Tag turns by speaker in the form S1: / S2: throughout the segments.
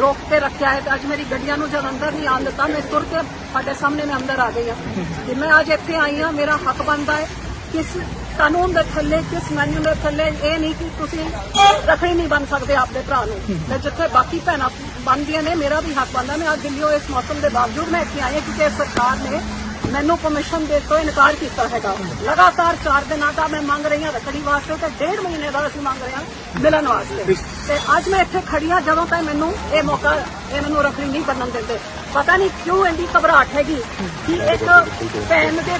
S1: ਰੋਕ ਕੇ ਰੱਖਿਆ ਹੈ ਤੇ ਅੱਜ ਮੇਰੀ ਗੱਡੀਆਂ ਨੂੰ ਜਦ ਅੰਦਰ ਨਹੀਂ ਆਉਣ ਦਿੱਤਾ, ਮੈਂ ਤੁਰ ਕੇ ਤੁਹਾਡੇ ਸਾਹਮਣੇ ਮੈਂ ਅੰਦਰ ਆ ਗਈ ਹਾਂ। ਤੇ ਮੈਂ ਅੱਜ ਇੱਥੇ ਆਈ ਹਾਂ, ਮੇਰਾ ਹੱਕ ਬਣਦਾ ਹੈ। ਕਿਸ ਕਾਨੂੰਨ ਦੇ ਥੱਲੇ, ਕਿਸ ਮੈਨੂਅਲ ਦੇ ਥੱਲੇ, ਇਹ ਨਹੀਂ ਕਿ ਤੁਸੀਂ ਰੱਖੜੀ ਨਹੀਂ ਬਣ ਸਕਦੇ ਆਪਣੇ ਭਰਾ ਨੂੰ। ਮੈਂ ਜਿੱਥੇ ਬਾਕੀ ਭੈਣਾਂ ਬਣਦੀਆਂ ਨੇ, ਮੇਰਾ ਵੀ ਹੱਕ ਬਣਦਾ। ਮੈਂ ਅੱਜ ਦਿੱਲੀੋਂ ਇਸ ਮੌਸਮ ਦੇ ਬਾਵਜੂਦ ਮੈਂ ਇੱਥੇ ਆਈ ਹਾਂ ਕਿਉਂਕਿ ਸਰਕਾਰ ਨੇ ਮੈਨੂੰ ਕਮਿਸ਼ਨ ਦੇ ਤੋਂ ਇਨਕਾਰ ਕੀਤਾ ਹੈਗਾ। ਲਗਾਤਾਰ 4 ਦਿਨਾਂ ਦਾ ਮੈਂ ਮੰਗ ਰਹੀ ਹਾਂ ਰੱਖੜੀ ਵਾਸਤੇ ਤੇ ਡੇਢ ਮਹੀਨੇ ਦਾ ਅਸੀਂ ਮੰਗ ਰਹੇ ਹਾਂ ਮਿਲਣ ਵਾਸਤੇ। ਤੇ ਅੱਜ ਮੈਂ ਇੱਥੇ ਖੜੀ ਹਾਂ, ਜਦੋਂ ਤੱਕ ਮੈਨੂੰ ਇਹ ਮੌਕਾ, ਇਹ ਮੈਨੂੰ ਰੱਖੜੀ ਨਹੀਂ ਬੰਨਣ ਦਿੰਦੇ। ਪਤਾ ਨਹੀਂ ਕਿਉਂ ਇੰਨੀ ਘਬਰਾਹਟ ਹੈਗੀ ਕਿ ਇੱਕ ਭੈਣ ਦੇ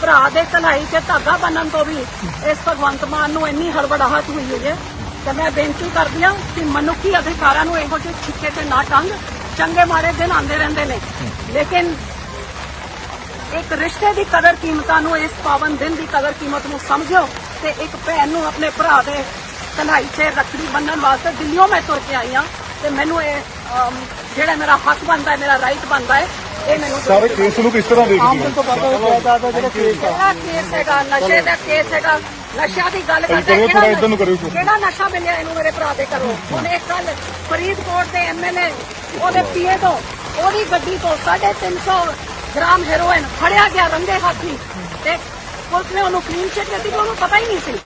S1: ਭਰਾ ਦੇ ਕਲਾਈ 'ਚ ਧਾਗਾ ਬੰਨਣ ਤੋਂ ਵੀ ਇਸ ਭਗਵੰਤ ਮਾਨ ਨੂੰ ਇੰਨੀ ਹੜਬੜਾਹਟ ਹੋਈ ਹੋਈ ਹੈ। ਤੇ ਮੈਂ ਬੇਨਤੀ ਕਰਦੀ ਹਾਂ ਕਿ ਮਨੁੱਖੀ ਅਧਿਕਾਰਾਂ ਨੂੰ ਇਹੋ ਜਿਹੇ ਛਿੱਕੇ ਤੇ ਨਾ ਟੰਗ। ਚੰਗੇ ਮਾਰੇ ਦਿਨ ਆਉਂਦੇ ਰਹਿੰਦੇ ਨੇ। ਲੇਕਿਨ ਇੱਕ ਰਿਸ਼ਤੇ ਦੀ ਕਦਰ ਕੀਮਤਾਂ ਨੂੰ ਇਸ ਪਾਵਨ ਦਿਨ ਦੀ ਕਦਰ ਕੀਮਤ ਨੂੰ ਸਮਝੋ ਤੇ ਇੱਕ ਭੈਣ ਨੂੰ ਆਪਣੇ ਭਰਾ ਦੇ ਕਲਾਈ 'ਚ ਰੱਖੜੀ ਬੰਨਣ ਵਾਸਤੇ ਦਿੱਲੀੋਂ ਮੈਂ ਤੁਰ ਕੇ ਆਈ ਹਾਂ ਤੇ ਮੈਨੂੰ ਇਹ ਜਿਹੜਾ ਮੇਰਾ ਹੱਕ ਬਣਦਾ ਹੈ ਮੇਰਾ ਰਾਈਟ ਬਣਦਾ ਹੈ ਇਹ ਮੈਨੂੰ।
S2: ਸਾਰੇ ਕੇਸ ਨੂੰ ਕਿਸ ਤਰ੍ਹਾਂ ਦੇਖਦੇ ਹੋ
S3: ਤੋਂ ਜਿਹੜਾ ਕੇਸ ਆ
S1: ਹੈਗਾ ਨਸ਼ੇ ਦਾ ਕੇਸ ਹੈਗਾ ਨਸ਼ਿਆਂ ਦੀ ਗੱਲ ਕਰਦੇ। ਕਿਹੜਾ ਨਸ਼ਾ ਮਿਲਿਆ ਇਹਨੂੰ ਮੇਰੇ ਭਰਾ ਦੇ ਘਰੋਂ ਉਹਨੇ ਕੱਲ ਫਰੀਦਕੋਟ ਦੇ ਐਮਐਲਏ ਉਹਦੇ ਪੀਏ ਤੋਂ ਉਹਦੀ ਗੱਡੀ ਤੋਂ 350 ਗ੍ਰਾਮ ਹੈਰੋਇਨ ਫੜਿਆ ਗਿਆ ਰੰਗੇ ਹੱਥੀ ਤੇ ਪੁਲਿਸ ਨੇ ਉਹਨੂੰ ਕਲੀਨ ਚਿੱਟ ਦਿੱਤੀ ਕਿ ਉਹਨੂੰ ਪਤਾ ਹੀ ਨਹੀਂ ਸੀ